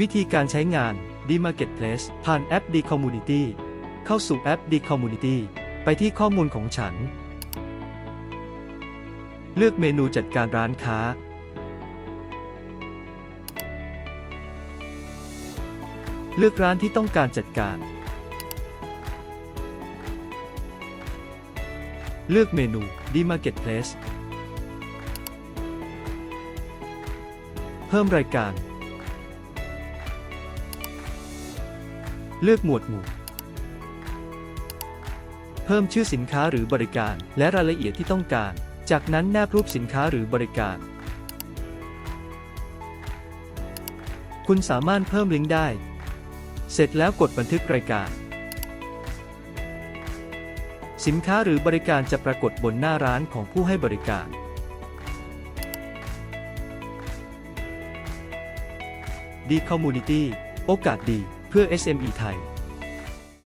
วิธีการใช้งาน D Marketplace ผ่านแอป D Community เข้าสู่แอป D Community ไปที่ข้อมูลของฉัน เลือกเมนูจัดการร้านค้า เลือกร้านที่ต้องการจัดการ เลือกเมนู D Marketplace เพิ่มรายการ เลือกหมวดหมู่ เพิ่มชื่อสินค้าหรือบริการ และรายละเอียดที่ต้องการ จากนั้นแนบรูปสินค้าหรือบริการ คุณสามารถเพิ่มลิงก์ได้ เสร็จแล้วกดบันทึกรายการ สินค้าหรือบริการจะปรากฏบนหน้าร้านของผู้ให้บริการดีคอมมูนิตี้โอกาสดี เพื่อ SME ไทย